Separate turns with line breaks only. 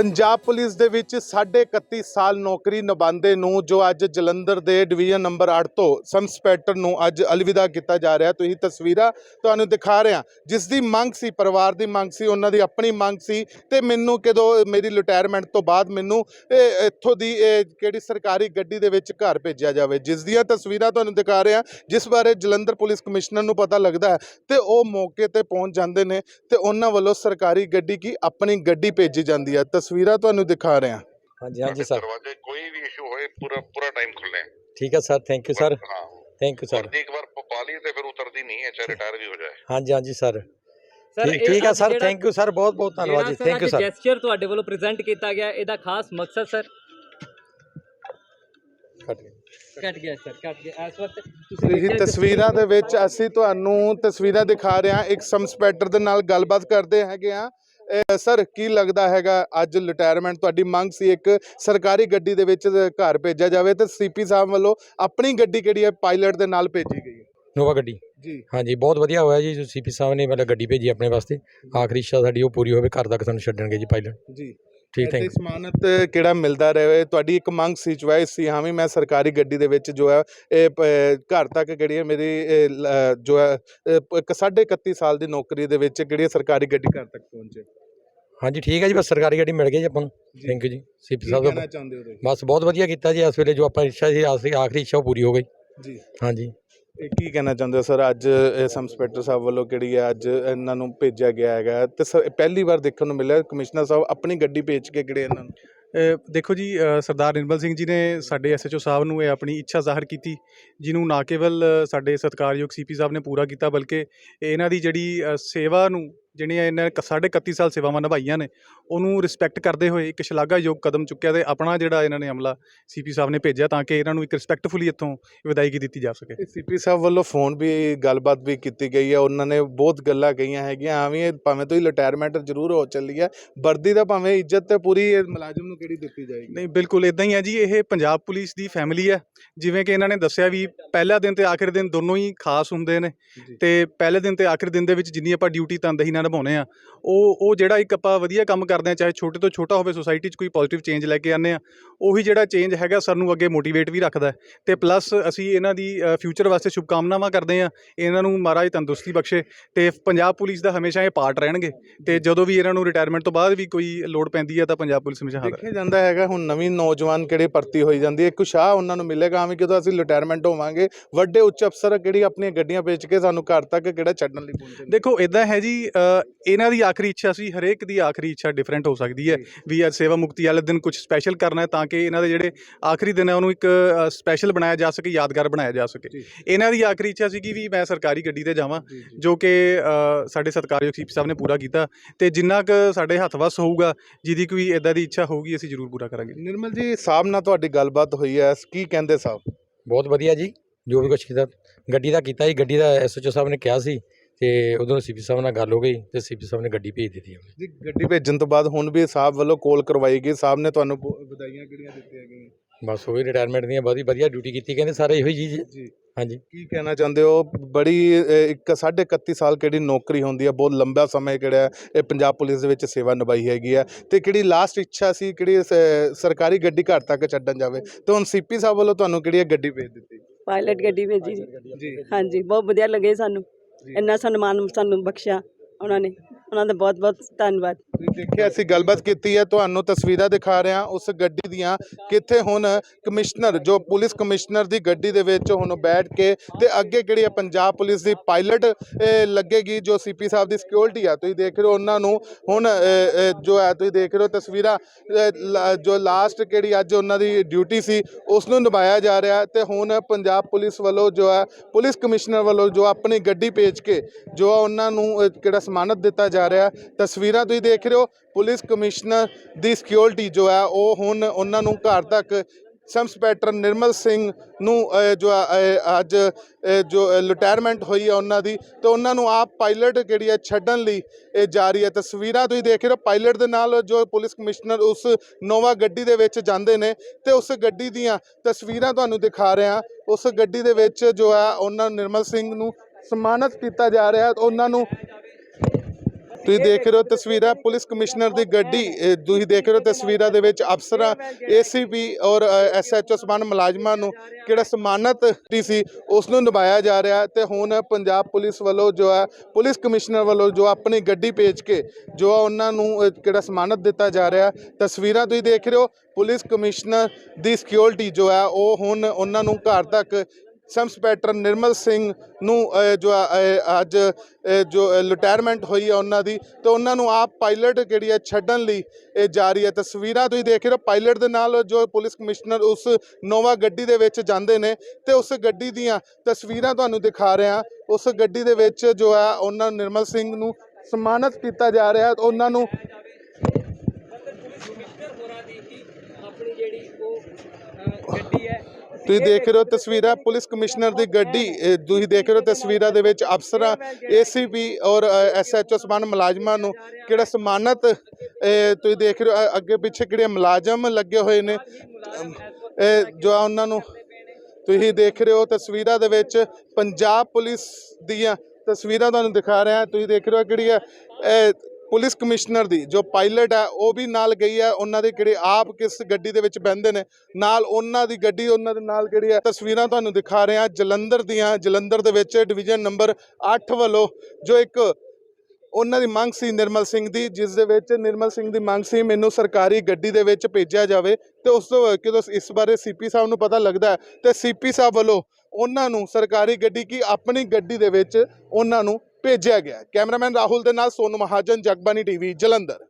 Punjab police ਦੇ ਵਿੱਚ 31 ਸਾਲ ਨੌਕਰੀ ਨਿਭਾਉਂਦੇ ਨੂੰ ਜੋ ਅੱਜ ਜਲੰਧਰ ਦੇ ਡਿਵੀਜ਼ਨ ਨੰਬਰ 8 ਤੋਂ ਸਬ ਇੰਸਪੈਕਟਰ ਨੂੰ ਅੱਜ ਅਲਵਿਦਾ ਕੀਤਾ ਜਾ ਰਿਹਾ। ਤੁਸੀਂ ਤਸਵੀਰਾਂ ਤੁਹਾਨੂੰ ਦਿਖਾ ਰਿਹਾ ਜਿਸ ਦੀ ਮੰਗ ਸੀ, ਪਰਿਵਾਰ ਦੀ ਮੰਗ ਸੀ, ਉਹਨਾਂ ਦੀ ਆਪਣੀ ਮੰਗ ਸੀ ਤੇ ਮੈਨੂੰ ਕਦੋਂ ਮੇਰੀ ਰਿਟਾਇਰਮੈਂਟ ਤੋਂ ਬਾਅਦ ਮੈਨੂੰ ਇਹ ਇੱਥੋਂ ਦੀ ਇਹ ਕਿਹੜੀ ਸਰਕਾਰੀ ਗੱਡੀ ਦੇ ਵਿੱਚ ਘਰ ਭੇਜਿਆ ਜਾਵੇ। ਜਿਸ ਦੀਆਂ ਤਸਵੀਰਾਂ ਤੁਹਾਨੂੰ ਦਿਖਾ ਰਿਹਾ ਜਿਸ ਬਾਰੇ ਜਲੰਧਰ ਪੁਲਿਸ ਕਮਿਸ਼ਨਰ ਨੂੰ ਪਤਾ ਲੱਗਦਾ ਹੈ ਤੇ ਉਹ ਮੌਕੇ ਤੇ ਪਹੁੰਚ ਜਾਂਦੇ ਨੇ ਤੇ ਉਹਨਾਂ ਵੱਲੋਂ ਸਰਕਾਰੀ ਗੱਡੀ ਕੀ ਆਪਣੀ ਗੱਡੀ ਭੇਜੀ ਜਾਂਦੀ ਹੈ। ਤਸਵੀਰਾਂ ਤੁਹਾਨੂੰ ਦਿਖਾ ਰਿਹਾ।
ਹਾਂਜੀ ਹਾਂਜੀ
ਸਾਡੇ
ਸਰ।
ਦਰਵਾਜ਼ੇ ਕੋਈ ਵੀ ਇਸ਼ੂ ਹੋਏ ਪੂਰਾ ਪੂਰਾ ਟਾਈਮ ਖੁੱਲੇ ਹੈ
ਠੀਕ ਹੈ ਸਰ। ਥੈਂਕ ਯੂ ਸਰ
ਹਾਂ।
ਥੈਂਕ ਯੂ ਸਰ
ਵਰਦੀ ਇੱਕ ਵਾਰ ਪ- ਪਾ ਲਈ ਤੇ ਫਿਰ ਉਤਰਦੀ ਨਹੀਂ ਹੈ ਚਾਹੇ ਰਿਟਾਇਰ ਵੀ ਹੋ ਜਾਏ।
ਹਾਂਜੀ ਹਾਂਜੀ ਸਰ।
ਸਰ
ਠੀਕ ਠੀਕ ਹੈ ਸਰ। ਥੈਂਕ ਯੂ ਸਰ ਬਹੁਤ ਬਹੁਤ ਧੰਨਵਾਦ ਜੀ। ਥੈਂਕ ਯੂ ਸਰ
ਜੈਸਚਰ ਤੁਹਾਡੇ ਵੱਲੋਂ ਪ੍ਰੈਜ਼ੈਂਟ ਕੀਤਾ ਗਿਆ ਇਹਦਾ ਖਾਸ ਮਕਸਦ ਸਰ?
ਕੱਟ ਗਿਆ।
ਕੱਟ ਗਿਆ ਸਰ ਕੱਟ ਗਿਆ। ਇਸ ਵਕਤ
ਇਹ
ਦੇਖਿਆ
ਤਸਵੀਰਾਂ ਦੇ ਵਿੱਚ ਅਸੀਂ ਤੁਹਾਨੂੰ ਤਸਵੀਰਾਂ ਦਿਖਾ ਰਹੇ ਹਾਂ। ਇੱਕ ਇੰਸਪੈਕਟਰ ਦੇ ਨਾਲ ਗੱਲਬਾਤ ਕਰਦੇ ਹੈਗੇ ਆ ਸਰ ਕੀ ਲੱਗਦਾ ਹੈਗਾ ਅੱਜ ਰਿਟਾਇਰਮੈਂਟ ਤੁਹਾਡੀ ਮੰਗ ਸੀ ਇੱਕ ਸਰਕਾਰੀ ਗੱਡੀ ਦੇ ਵਿੱਚ ਘਰ ਭੇਜਿਆ ਜਾਵੇ ਤੇ ਸੀਪੀ ਸਾਹਿਬ ਵੱਲੋਂ ਆਪਣੀ ਗੱਡੀ ਕਿਹੜੀ ਹੈ ਪਾਇਲਟ ਦੇ ਨਾਲ ਭੇਜੀ ਗਈ ਹੈ?
ਨੋਵਾ ਗੱਡੀ।
ਜੀ।
ਹਾਂਜੀ ਬਹੁਤ ਵਧੀਆ ਹੋਇਆ ਜੀ। ਸੀਪੀ ਸਾਹਿਬ ਨੇ ਮਤਲਬ ਗੱਡੀ ਭੇਜੀ ਆਪਣੇ ਵਾਸਤੇ। ਆਖਰੀ ਇੱਛਾ ਸਾਡੀ ਉਹ ਪੂਰੀ ਹੋਵੇ ਘਰ ਤੱਕ ਸਾਨੂੰ ਛੱਡਣਗੇ ਜੀ ਪਾਇਲਟ
ਜੀ।
ਠੀਕ ਥੈਂਕ
ਸਮਾਨਤ ਕਿਹੜਾ ਮਿਲਦਾ ਰਹੇ? ਤੁਹਾਡੀ ਇੱਕ ਮੰਗ ਸੀ ਚੁਆਇਸ ਸੀ ਹਾਂ ਵੀ ਮੈਂ ਸਰਕਾਰੀ ਗੱਡੀ ਦੇ ਵਿੱਚ ਜੋ ਹੈ ਇਹ ਘਰ ਤੱਕ ਕਿਹੜੀ ਹੈ ਮੇਰੀ ਜੋ ਹੈ ਇਹ ਪ- ਇੱਕ ਸਾਢੇ 31 ਸਾਲ ਦੀ ਨੌਕਰੀ ਦੇ ਵਿੱਚ ਕਿਹੜੀ ਸਰਕਾਰੀ ਗੱਡੀ ਘਰ ਤੱਕ ਪਹੁੰਚੇ।
ਹਾਂਜੀ ਠੀਕ ਹੈ ਜੀ ਬਸ ਸਰਕਾਰੀ ਗੱਡੀ ਮਿਲ ਗਈ ਜੀ ਆਪਾਂ ਨੂੰ। ਥੈਂਕ ਯੂ ਜੀ ਸੀਪੀ ਸਾਹਿਬ
ਕਹਿਣਾ
ਦਾ
ਚਾਹੁੰਦੇ ਹੋ ਤੁਸੀਂ?
ਬਸ ਬਹੁਤ ਵਧੀਆ ਕੀਤਾ ਜੀ ਇਸ ਵੇਲੇ ਜੋ ਆਪਾਂ ਇੱਛਾ ਸੀ ਆਖਰੀ ਆਖਰੀ ਇੱਛਾ ਉਹ ਪੂਰੀ ਹੋ ਗਈ।
ਜੀ।
ਹਾਂਜੀ।
ਇਹ ਕੀ ਕਹਿਣਾ ਚਾਹੁੰਦੇ ਹੋ ਸਰ? ਅੱਜ ਇਹ ਸਬ ਇੰਸਪੈਕਟਰ ਸਾਹਿਬ ਵੱਲੋਂ ਕਿਹੜੀ ਹੈ? ਅੱਜ ਇਹਨਾਂ ਨੂੰ ਭੇਜਿਆ ਗਿਆ ਹੈਗਾ। ਤੇ ਸਰ ਇਹ ਪਹਿਲੀ ਵਾਰ ਦੇਖਣ ਨੂੰ ਮਿਲਿਆ ਕਮਿਸ਼ਨਰ ਸਾਹਿਬ ਆਪਣੀ ਗੱਡੀ ਭੇਜ ਕੇ ਕਿਹੜੇ ਇਹਨਾਂ ਨੂੰ?
ਅ, ਦੇਖੋ ਜੀ ਅ, ਸਰਦਾਰ ਨਿਰਮਲ ਸਿੰਘ ਜੀ ਨੇ ਸਾਡੇ ਐਸਐਚਓ ਸਾਹਿਬ ਨੂੰ ਇਹ ਆਪਣੀ ਇੱਛਾ ਜ਼ਾਹਰ ਕੀਤੀ ਜਿਹਨੂੰ ਨਾ ਕੇਵਲ ਅ, ਸਾਡੇ ਸਤਿਕਾਰਯੋਗ ਸੀਪੀ ਸਾਹਿਬ ਨੇ ਪੂਰਾ ਕੀਤਾ ਬਲਕਿ ਇਹਨਾਂ ਦੀ ਜਿਹੜੀ ਅ, ਸੇਵਾ ਨੂੰ ਜਿਹੜੀਆਂ ਇਹਨਾਂ ਨੇ ਸਾਢੇ 31 ਸਾਲ ਸੇਵਾਵਾਂ ਨਿਭਾਈਆਂ ਨੇ ਉਹਨੂੰ ਰਿਸਪੈਕਟ ਕਰਦੇ ਹੋਏ ਇੱਕ ਸ਼ਲਾਘਾਯੋਗ ਕਦਮ ਚੁੱਕਿਆ ਤੇ ਆਪਣਾ ਜਿਹੜਾ ਇਹਨਾਂ ਨੇ ਅਮਲਾ ਸੀਪੀ ਸਾਹਿਬ ਨੇ ਭੇਜਿਆ ਤਾਂ ਕਿ ਇਹਨਾਂ ਨੂੰ ਇੱਕ ਰਿਸਪੈਕਟਫੁਲੀ ਇੱਥੋਂ ਵਿਦਾਇਗੀ ਦਿੱਤੀ ਜਾ ਸਕੇ
ਸੀਪੀ ਸਾਹਿਬ ਵੱਲੋਂ ਫੋਨ ਵੀ ਗੱਲਬਾਤ ਵੀ ਕੀਤੀ ਗਈ ਹੈ ਉਹਨਾਂ ਨੇ ਬਹੁਤ ਗੱਲਾਂ ਕਹੀਆਂ ਹੈਗੀਆਂ ਹਾਂ ਵੀ ਇਹ ਭਾਵੇਂ ਤੁਸੀਂ ਰਿਟਾਇਰਮੈਂਟ ਜ਼ਰੂਰ ਹੋ ਚੱਲੀ ਹੈ ਵਰਦੀ ਦਾ ਭਾਵੇਂ ਇੱਜ਼ਤ ਤੇ ਪੂਰੀ ਇਹ ਮੁਲਾਜ਼ਮ ਨੂੰ ਕਿਹੜੀ ਦਿੱਤੀ ਜਾਏਗੀ
ਨਹੀਂ ਬਿਲਕੁਲ ਇਦਾਂ ਹੀ ਹੈ ਜੀ ਇਹ ਪੰਜਾਬ ਪੁਲਿਸ ਦੀ ਫੈਮਿਲੀ ਹੈ ਜਿਵੇਂ ਕਿ ਇਹਨਾਂ ਨੇ ਦੱਸਿਆ ਵੀ ਪਹਿਲਾ ਦਿਨ ਤੇ ਆਖਰੀ ਦਿਨ ਦੋਨੋਂ ਹੀ ਖਾਸ ਹੁੰਦੇ ਨੇ। ਤੇ ਪਹਿਲੇ ਦਿਨ ਤੇ ਆਖਰੀ ਦਿਨ ਦੇ ਵਿੱਚ ਜਿੰਨੀ ਆਪਾਂ ਡਿਊਟੀ ਤਨਦੇਹੀ ਨਾਲ ਨਿਭਾਉਂਦੇ ਆ। ਉਹ ਉਹ ਜਿਹੜਾ ਇੱਕ ਆਪਾਂ ਵਧੀਆ ਕੰਮ ਕਰਦੇ ਆ ਚਾਹੇ ਛੋਟੇ ਤੋਂ ਛੋਟਾ ਹੋਵੇ ਸੋਸਾਇਟੀ 'ਚ ਕੋਈ ਪੋਜ਼ਿਟਿਵ ਚੇਂਜ ਲੈ ਕੇ ਆਉਂਦੇ ਆ ਉਹੀ ਜਿਹੜਾ ਚੇਂਜ ਹੈਗਾ ਸਾਨੂੰ ਅੱਗੇ ਮੋਟੀਵੇਟ ਵੀ ਰੱਖਦਾ ਤੇ ਪਲੱਸ ਅਸੀਂ ਇਹਨਾਂ ਦੀ ਫਿਊਚਰ ਵਾਸਤੇ ਸ਼ੁਭਕਾਮਨਾਵਾਂ ਕਰਦੇ ਆ ਇਹਨਾਂ ਨੂੰ ਮਹਾਰਾਜ ਤੰਦਰੁਸਤੀ ਬਖਸ਼ੇ ਤੇ ਪੰਜਾਬ ਪੁਲਿਸ ਦਾ ਹਮੇਸ਼ਾ ਇਹ ਪਾਰਟ ਰਹਿਣਗੇ। ਤੇ ਜਦੋਂ ਵੀ ਇਹਨਾਂ ਨੂੰ ਰਿਟਾਇਰਮੈਂਟ ਤੋਂ ਬਾਅਦ ਵੀ ਕੋਈ ਲੋੜ ਪੈਂਦੀ ਹੈ ਤਾਂ ਪੰਜਾਬ ਪੁਲਿਸ ਹਮੇਸ਼ਾ ਹਾਜ਼ਰ
ਦੇਖਿਆ ਜਾਂਦਾ ਹੈਗਾ ਹੁਣ ਨਵੀਂ ਨੌਜਵਾਨ ਕਿਹੜੇ ਭਰਤੀ ਹੋਈ ਜਾਂਦੀ ਹੈ ਇੱਕ ਉਤਸ਼ਾਹ ਉਹਨਾਂ ਨੂੰ ਮਿਲੇਗਾ ਵੀ ਜਦੋਂ ਅਸੀਂ ਰਿਟਾਇਰਮੈਂਟ ਹੋਵਾਂਗੇ ਵੱਡੇ ਉੱਚ ਅਫਸਰ ਕਿਹੜੀ ਆਪਣੀਆਂ ਗੱਡੀਆਂ ਵੇਚ ਕੇ ਸਾਨੂੰ ਘਰ ਤੱਕ ਕਿਹੜਾ ਛੱਡਣ ਲਈ ਪਹੁੰਚਣਗੇ
ਦੇਖੋ ਇਦਾਂ ਹੈ ਜੀ ਇਹਨਾਂ ਦੀ ਆਖਰੀ ਇੱਛਾ ਸੀ ਹਰੇਕ ਦੀ ਆਖਰੀ ਇੱਛਾ ਡਿਫਰੈਂਟ ਹੋ ਸਕਦੀ ਹੈ। ਵੀ ਅੱਜ ਸੇਵਾ ਮੁਕਤੀ ਵਾਲੇ ਦਿਨ ਕੁਝ ਸਪੈਸ਼ਲ ਕਰਨਾ ਹੈ ਤਾਂ ਕਿ ਇਹਨਾਂ ਦੇ ਜਿਹੜੇ ਆਖਰੀ ਦਿਨ ਹੈ ਉਹਨੂੰ ਇੱਕ ਸਪੈਸ਼ਲ ਬਣਾਇਆ ਜਾ ਸਕੇ ਯਾਦਗਾਰ ਬਣਾਇਆ ਜਾ ਸਕੇ। ਇਹਨਾਂ ਦੀ ਆਖਰੀ ਇੱਛਾ ਸੀ ਕਿ ਵੀ ਮੈਂ ਸਰਕਾਰੀ ਗੱਡੀ ਤੇ ਜਾਵਾਂ
ਜੀ,
ਕਿ ਸਾਡੇ ਸਤਿਕਾਰਯੋਗ ਸੀਪੀ ਸਾਹਿਬ ਨੇ ਪੂਰਾ ਕੀਤਾ ਤੇ ਜਿੰਨਾ ਕੁ ਸਾਡੇ ਹੱਥ ਵੱਸ ਹੋਊਗਾ ਜਿਹਦੀ ਕੋਈ ਇਦਾਂ ਦੀ ਇੱਛਾ ਹੋਊਗੀ ਅਸੀਂ ਜ਼ਰੂਰ ਪੂਰਾ ਕਰਾਂਗੇ
ਨਿਰਮਲ ਜੀ ਸਾਹਿਬ ਨਾਲ ਤੁਹਾਡੀ ਗੱਲਬਾਤ ਹੋਈ ਹੈ ਕੀ ਕਹਿੰਦੇ ਸਾਹਿਬ
ਬਹੁਤ ਵਧੀਆ ਜੀ ਜੋ ਵੀ ਕੁਛ ਕੀਤਾ ਗੱਡੀ ਦਾ ਕੀਤਾ ਜੀ ਗੱਡੀ ਦਾ ਐਸਐਚਓ ਸਾਹਿਬ ਨੇ ਕਿਹਾ ਸੀ ਤੇ ਉਦੋਂ ਸੀਪੀ ਸਾਹਿਬ ਨਾਲ ਗੱਲ ਹੋ ਗਈ ਤੇ ਸੀਪੀ ਸਾਹਿਬ ਨੇ ਗੱਡੀ ਭੇਜ ਦਿੱਤੀ ਉਹਨੇ
ਜੀ ਗੱਡੀ ਭੇਜਣ ਤੋਂ ਬਾਅਦ ਹੁਣ ਵੀ ਸਾਹਿਬ ਵੱਲੋਂ ਕੋਲ ਕਰਵਾਈ ਗਈ। ਸਾਹਿਬ ਨੇ ਤੁਹਾਨੂੰ ਵਧਾਈਆਂ ਕਿਹੜੀਆਂ ਦਿੱਤੀਆਂ ਗਈਆਂ?
ਬਸ ਉਹ ਵੀ ਰਿਟਾਇਰਮੈਂਟ ਦੀਆਂ ਬਹੁਤ ਹੀ ਵਧੀਆ ਡਿਊਟੀ ਕੀਤੀ ਕਹਿੰਦੇ ਸਾਰੇ ਇਹੋ ਹੀ ਚੀਜ਼
ਜੀ।
ਹਾਂਜੀ।
ਕੀ ਕਹਿਣਾ ਚਾਹੁੰਦੇ ਹੋ? ਬੜੀ ਅ, ਇੱਕ ਸਾਢੇ 31 ਸਾਲ ਕਿਹੜੀ ਨੌਕਰੀ ਹੁੰਦੀ ਹੈ? ਬਹੁਤ ਲੰਬਾ ਸਮਾਂ ਕਿਹੜਾ ਹੈ, ਇਹ ਪੰਜਾਬ ਪੁਲਿਸ ਦੇ ਵਿੱਚ ਸੇਵਾ ਨਿਭਾਈ ਹੈਗੀ ਹੈ। ਤੇ ਕਿਹੜੀ ਲਾਸਟ ਇੱਛਾ ਸੀ ਕਿਹੜੀ ਸ- ਸਰਕਾਰੀ ਗੱਡੀ ਘਰ ਤੱਕ ਛੱਡਣ ਜਾਵੇ? ਤੇ ਹੁਣ ਸੀਪੀ ਸਾਹਿਬ ਵੱਲੋਂ ਤੁਹਾਨੂੰ ਕਿਹੜੀ ਇਹ ਗੱਡੀ ਭੇਜ ਦਿੱਤੀ?
ਪਾਇਲਟ ਗੱਡੀ ਭੇਜੀ। ਜੀ। ਹਾਂਜੀ ਬਹੁਤ ਵਧੀਆ ਲੱਗੇ ਸਾਨੂੰ। ਇੰਨਾ ਸਨਮਾਨ ਸਾਨੂੰ ਬਖਸ਼ਿਆ ਉਹਨਾਂ ਨੇ। ਉਹਨਾਂ ਦਾ ਬਹੁਤ ਬਹੁਤ ਧੰਨਵਾਦ।
ਦੇਖਿਆ, ਅਸੀਂ ਗੱਲਬਾਤ ਕੀਤੀ ਹੈ, ਤੁਹਾਨੂੰ ਤਸਵੀਰਾਂ ਦਿਖਾ ਰਹੇ ਹਾਂ ਉਸ ਗੱਡੀ ਦੀਆਂ। ਕਿੱਥੇ ਹੁਣ ਕਮਿਸ਼ਨਰ, ਜੋ ਪੁਲਿਸ ਕਮਿਸ਼ਨਰ ਦੀ ਗੱਡੀ ਦੇ ਵਿੱਚ ਹੁਣ ਬੈਠ ਕੇ ਤੇ ਅੱਗੇ ਕਿਹੜੀ ਹੈ ਪੰਜਾਬ ਪੁਲਿਸ ਦੀ ਪਾਇਲਟ ਲੱਗੇਗੀ, ਜੋ ਸੀਪੀ ਸਾਹਿਬ ਦੀ ਸਿਕਿਉਰਿਟੀ ਆ, ਤੁਸੀਂ ਦੇਖ ਰਹੇ ਹੋ ਉਹਨਾਂ ਨੂੰ ਹੁਣ ਜੋ ਹੈ ਤੁਸੀਂ ਦੇਖ ਰਹੇ ਹੋ ਤਸਵੀਰਾਂ ਲਾ- ਜੋ ਲਾਸਟ ਕਿਹੜੀ ਅੱਜ ਉਹਨਾਂ ਦੀ ਡਿਊਟੀ ਸੀ, ਉਸ ਨੂੰ ਨਿਭਾਇਆ ਜਾ ਰਿਹਾ ਹੈ ਤੇ ਹੁਣ ਪੰਜਾਬ ਪੁਲਿਸ ਵੱਲੋਂ ਜੋ ਹੈ ਪੁਲਿਸ ਕਮਿਸ਼ਨਰ ਵੱਲੋਂ ਜੋ ਆਪਣੀ ਗੱਡੀ ਭੇਜ ਕੇ ਜੋ ਉਹਨਾਂ ਨੂੰ ਕਿਹੜਾ ਸਮਾਨਤ ਦਿੱਤਾ ਜਾ ਰਿਹਾ ਤਸਵੀਰਾਂ ਤੁਸੀਂ ਦੇਖ ਰਹੇ ਹੋ ਪੁਲਿਸ ਕਮਿਸ਼ਨਰ ਦੀ ਸਿਕਿਉਰਿਟੀ ਜੋ ਹੈ ਉਹ ਹੁਣ ਉਹਨਾਂ ਨੂੰ ਘਰ ਤੱਕ ਸਬ ਇੰਸਪੈਕਟਰ ਨਿਰਮਲ ਸਿੰਘ ਨੂੰ ਜੋ ਅੱਜ ਅਹ, ਜੋ ਰਿਟਾਇਰਮੈਂਟ ਹੋਈ ਹੈ ਉਹਨਾਂ ਦੀ ਤੇ ਉਹਨਾਂ ਨੂੰ ਆਪ ਪਾਇਲਟ ਜਿਹੜੀ ਹੈ ਛੱਡਣ ਲਈ ਇਹ ਜਾ ਰਹੀ ਹੈ। ਤਸਵੀਰਾਂ ਤੁਸੀਂ ਦੇਖ ਰਹੇ ਹੋ ਪਾਇਲਟ ਦੇ ਨਾਲ ਜੋ ਪੁਲਿਸ ਕਮਿਸ਼ਨਰ ਉਸ ਨੋਵਾ ਗੱਡੀ ਦੇ ਵਿੱਚ ਜਾਂਦੇ ਨੇ ਤੇ ਉਸ ਗੱਡੀ ਦੀਆਂ ਤਸਵੀਰਾਂ ਤੁਹਾਨੂੰ ਦਿਖਾ ਰਿਹਾ। ਉਸ ਗੱਡੀ ਦੇ ਵਿੱਚ ਜੋ ਹੈ ਉਹਨਾਂ ਨਿਰਮਲ ਸਿੰਘ ਨੂੰ ਸਨਮਾਨਿਤ ਕੀਤਾ ਜਾ ਰਿਹਾ। ਉਹਨਾਂ ਨੂੰ ਤੁਸੀਂ ਦੇਖ ਰਹੇ ਹੋ ਤਸਵੀਰਾਂ ਪੁਲਿਸ ਕਮਿਸ਼ਨਰ ਦੀ ਗੱਡੀ ਤੁਸੀਂ ਦੇਖ ਰਹੇ ਹੋ ਤਸਵੀਰਾਂ ਦੇ ਵਿੱਚ ਅਫਸਰਾਂ ਏਸੀਪੀ ਔਰ ਐਸਐਚਓ ਸਮਾਨ ਮੁਲਾਜ਼ਮਾਂ ਨੂੰ ਕਿਹੜਾ ਸਮਾਨਤ ਸੀ ਉਸ ਨੂੰ ਨਿਭਾਇਆ ਜਾ ਰਿਹਾ ਤੇ ਹੁਣ ਪੰਜਾਬ ਪੁਲਿਸ ਵੱਲੋਂ ਜੋ ਹੈ ਪੁਲਿਸ ਕਮਿਸ਼ਨਰ ਵੱਲੋਂ ਜੋ ਆਪਣੀ ਗੱਡੀ ਭੇਜ ਕੇ ਜੋ ਉਹਨਾਂ ਨੂੰ ਕਿਹੜਾ ਸਮਾਨਤ ਦਿੱਤਾ ਜਾ ਰਿਹਾ। ਤਸਵੀਰਾਂ ਤੁਸੀਂ ਦੇਖ ਰਹੇ ਹੋ ਪੁਲਿਸ ਕਮਿਸ਼ਨਰ ਦੀ ਸਿਕਿਉਰਿਟੀ ਜੋ ਹੈ ਉਹ ਹੁਣ ਉਹਨਾਂ ਨੂੰ ਘਰ ਤੱਕ ਸਬ ਇੰਸਪੈਕਟਰ ਨਿਰਮਲ ਸਿੰਘ ਨੂੰ ਜੋ ਅੱਜ ਜੋ ਰਿਟਾਇਰਮੈਂਟ ਹੋਈ ਹੈ ਉਹਨਾਂ ਦੀ, ਤੇ ਉਹਨਾਂ ਨੂੰ ਆਪ ਪਾਇਲਟ ਜਿਹੜੀ ਹੈ ਛੱਡਣ ਲਈ, ਇਹ ਜਾ ਰਹੀ ਹੈ ਤਸਵੀਰਾਂ ਤੁਸੀਂ ਦੇਖ ਰਹੇ ਹੋ ਪਾਇਲਟ ਦੇ ਨਾਲ ਜੋ ਪੁਲਿਸ ਕਮਿਸ਼ਨਰ ਉਸ ਨੋਵਾ ਗੱਡੀ ਦੇ ਵਿੱਚ ਜਾਂਦੇ ਨੇ, ਤੇ ਉਸ ਗੱਡੀ ਦੀਆਂ ਤਸਵੀਰਾਂ ਤੁਹਾਨੂੰ ਦਿਖਾ ਰਿਹਾ। ਉਸ ਗੱਡੀ ਦੇ ਵਿੱਚ ਜੋ ਹੈ ਉਹਨਾਂ ਨਿਰਮਲ ਸਿੰਘ ਨੂੰ ਸਨਮਾਨਿਤ ਕੀਤਾ ਜਾ ਰਿਹਾ। ਉਹਨਾਂ ਨੂੰ
ਆਪਣੀ ਜਿਹੜੀ ਉਹ ਗੱਡੀ
ਤੁਸੀਂ ਦੇਖ ਰਹੇ ਹੋ ਤਸਵੀਰਾਂ ਪੁਲਿਸ ਕਮਿਸ਼ਨਰ ਦੀ ਗੱਡੀ ਤੁਸੀਂ ਦੇਖ ਰਹੇ ਹੋ ਤਸਵੀਰਾਂ ਦੇ ਵਿੱਚ ਅਫਸਰਾਂ ਏਸੀਪੀ ਔਰ ਐਸਐਚਓ ਸਮਾਨ ਮੁਲਾਜ਼ਮਾਂ ਨੂੰ ਕਿਹੜਾ ਸਨਮਾਨਤ ਇਹ ਤੁਸੀਂ ਦੇਖ ਰਹੇ ਹੋ ਅੱਗੇ ਪਿੱਛੇ ਕਿਹੜੇ ਮੁਲਾਜ਼ਮ ਲੱਗੇ ਹੋਏ ਨੇ ਜੋ ਆ ਉਹਨਾਂ ਨੂੰ ਤੁਸੀਂ ਦੇਖ ਰਹੇ ਹੋ ਤਸਵੀਰਾਂ ਦੇ ਵਿੱਚ ਪੰਜਾਬ ਪੁਲਿਸ ਦੀਆਂ ਤਸਵੀਰਾਂ ਤੁਹਾਨੂੰ ਦਿਖਾ ਰਿਹਾ ਤੁਸੀਂ ਦੇਖ ਰਹੇ ਹੋ ਕਿਹੜੀ ਹੈ ਇਹ ਪੁਲਿਸ ਕਮਿਸ਼ਨਰ ਦੀ, ਜੋ ਪਾਇਲਟ ਹੈ, ਉਹ ਵੀ ਨਾਲ ਗਈ ਹੈ। ਉਹਨਾਂ ਦੇ ਕਿਹੜੇ ਆਪ ਕਿਸ ਗੱਡੀ ਦੇ ਵਿੱਚ ਬਹਿੰਦੇ ਨੇ, ਨਾਲ ਉਹਨਾਂ ਦੀ ਗੱਡੀ, ਉਹਨਾਂ ਦੇ ਨਾਲ ਕਿਹੜੀ ਹੈ? ਤਸਵੀਰਾਂ ਤੁਹਾਨੂੰ ਦਿਖਾ ਰਹੇ ਹਾਂ, ਜਲੰਧਰ ਦੀਆਂ, ਜਲੰਧਰ ਦੇ ਵਿੱਚ ਡਿਵੀਜ਼ਨ ਨੰਬਰ 8 ਵੱਲੋਂ ਜੋ ਇੱਕ ਉਹਨਾਂ ਦੀ ਮੰਗ ਸੀ ਨਿਰਮਲ ਸਿੰਘ ਦੀ, ਜਿਸ ਦੇ ਵਿੱਚ ਨਿਰਮਲ ਸਿੰਘ ਦੀ ਮੰਗ ਸੀ ਮੈਨੂੰ ਸਰਕਾਰੀ ਗੱਡੀ ਦੇ ਵਿੱਚ ਭੇਜਿਆ ਜਾਵੇ। ਤੇ ਉਸ ਤੋਂ ਜਦੋਂ ਇਸ ਬਾਰੇ ਸੀਪੀ ਸਾਹਿਬ ਨੂੰ ਪਤਾ ਲੱਗਦਾ ਹੈ। ਤੇ ਸੀਪੀ ਸਾਹਿਬ ਵੱਲੋਂ ਉਹਨਾਂ ਨੂੰ ਸਰਕਾਰੀ ਗੱਡੀ ਕੀ ਆਪਣੀ ਗੱਡੀ ਦੇ ਵਿੱਚ ਉਹਨਾਂ ਨੂੰ ਭੇਜਿਆ ਗਿਆ ਕੈਮਰਾਮੈਨ ਰਾਹੁਲ ਦੇ ਨਾਲ ਸੋਨੂ ਮਹਾਜਨ ਜਗਬਾਨੀ ਟੀਵੀ ਜਲੰਧਰ।